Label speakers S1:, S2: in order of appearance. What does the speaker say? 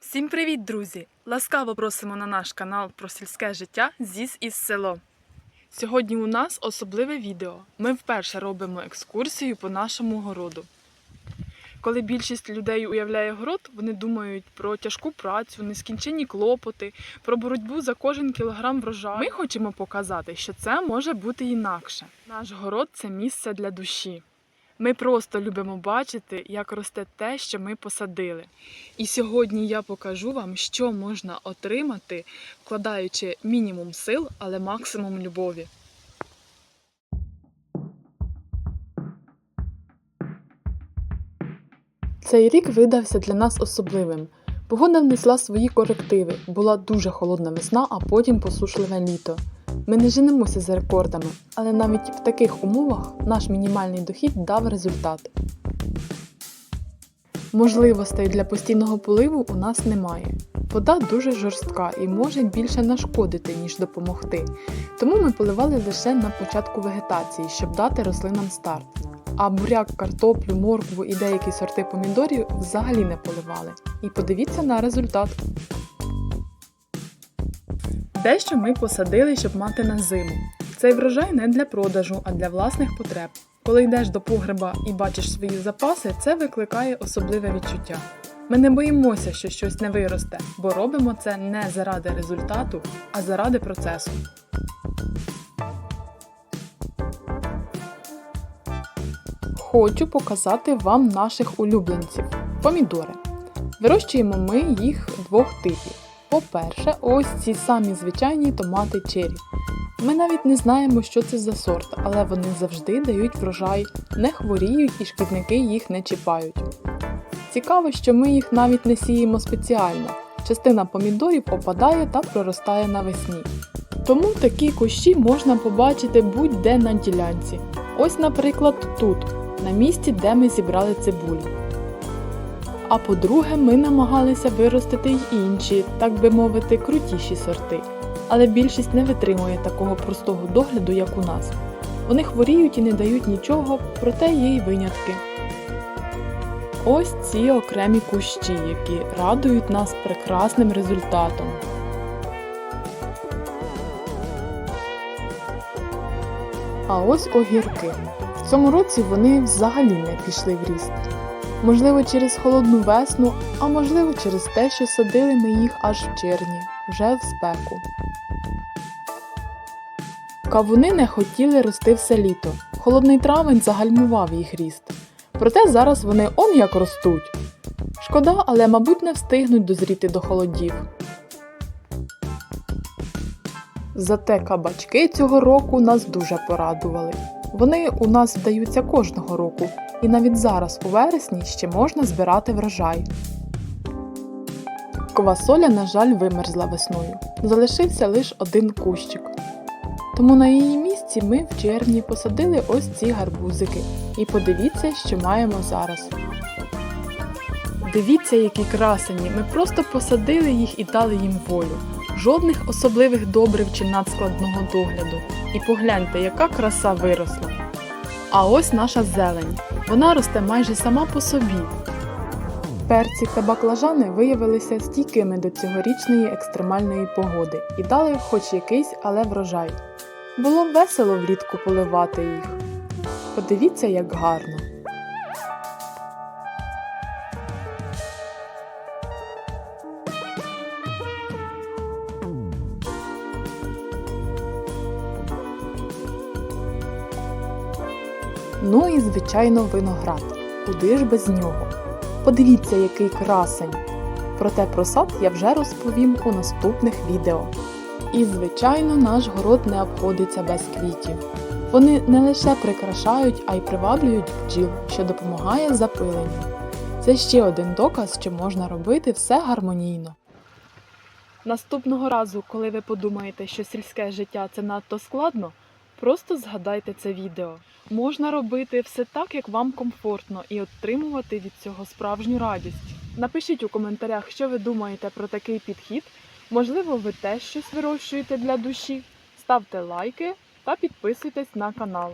S1: Всім привіт, друзі! Ласкаво просимо на наш канал про сільське життя ЗІС із село. Сьогодні у нас особливе відео. Ми вперше робимо екскурсію по нашому городу. Коли більшість людей уявляє город, вони думають про тяжку працю, нескінченні клопоти, про боротьбу за кожен кілограм врожаю. Ми хочемо показати, що це може бути інакше. Наш город це місце для душі. Ми просто любимо бачити, як росте те, що ми посадили. І сьогодні я покажу вам, що можна отримати, вкладаючи мінімум сил, але максимум любові. Цей рік видався для нас особливим. Погода внесла свої корективи. Була дуже холодна весна, а потім посушливе літо. Ми не женемося за рекордами, але навіть в таких умовах наш мінімальний дохід дав результат. Можливостей для постійного поливу у нас немає. Вода дуже жорстка і може більше нашкодити, ніж допомогти. Тому ми поливали лише на початку вегетації, щоб дати рослинам старт. А буряк, картоплю, моркву і деякі сорти помідорів взагалі не поливали. І подивіться на результат. Дещо ми посадили, щоб мати на зиму. Цей врожай не для продажу, а для власних потреб. Коли йдеш до погреба і бачиш свої запаси, це викликає особливе відчуття. Ми не боїмося, що щось не виросте, бо робимо це не заради результату, а заради процесу. Хочу показати вам наших улюбленців помідори. Вирощуємо ми їх двох типів. По-перше, ось ці самі звичайні томати чері. Ми навіть не знаємо, що це за сорт, але вони завжди дають врожай, не хворіють і шкідники їх не чіпають. Цікаво, що ми їх навіть не сіємо спеціально. Частина помідорів опадає та проростає навесні. Тому такі кущі можна побачити будь-де на ділянці. Ось, наприклад, тут, на місці, де ми зібрали цибулю. А по-друге, ми намагалися виростити й інші, так би мовити, крутіші сорти. Але більшість не витримує такого простого догляду, як у нас. Вони хворіють і не дають нічого, проте є й винятки. Ось ці окремі кущі, які радують нас прекрасним результатом. А ось огірки. В цьому році вони взагалі не пішли в ріст. Можливо, через холодну весну, а можливо, через те, що садили ми їх аж в червні, вже в спеку. Кавуни не хотіли рости все літо. Холодний травень загальмував їх ріст. Проте зараз вони он як ростуть. Шкода, але, мабуть, не встигнуть дозріти до холодів. Зате кабачки цього року нас дуже порадували. Вони у нас вдаються кожного року, і навіть зараз, у вересні, ще можна збирати врожай. Квасоля, на жаль, вимерзла весною. Залишився лише один кущик. Тому на її місці ми в червні посадили ось ці гарбузики. І подивіться, що маємо зараз. Дивіться, які красені. Ми просто посадили їх і дали їм волю. Жодних особливих добрив чи надскладного догляду. І погляньте, яка краса виросла. А ось наша зелень. Вона росте майже сама по собі. Перці та баклажани виявилися стійкими до цьогорічної екстремальної погоди і дали хоч якийсь, але врожай. Було весело влітку поливати їх. Подивіться, як гарно. Ну і, звичайно, виноград. Куди ж без нього? Подивіться, який красень. Проте про сад я вже розповім у наступних відео. І, звичайно, наш город не обходиться без квітів. Вони не лише прикрашають, а й приваблюють бджіл, що допомагає запиленню. Це ще один доказ, що можна робити все гармонійно. Наступного разу, коли ви подумаєте, що сільське життя це надто складно, просто згадайте це відео. Можна робити все так, як вам комфортно, і отримувати від цього справжню радість. Напишіть у коментарях, що ви думаєте про такий підхід. Можливо, ви теж щось вирощуєте для душі. Ставте лайки та підписуйтесь на канал.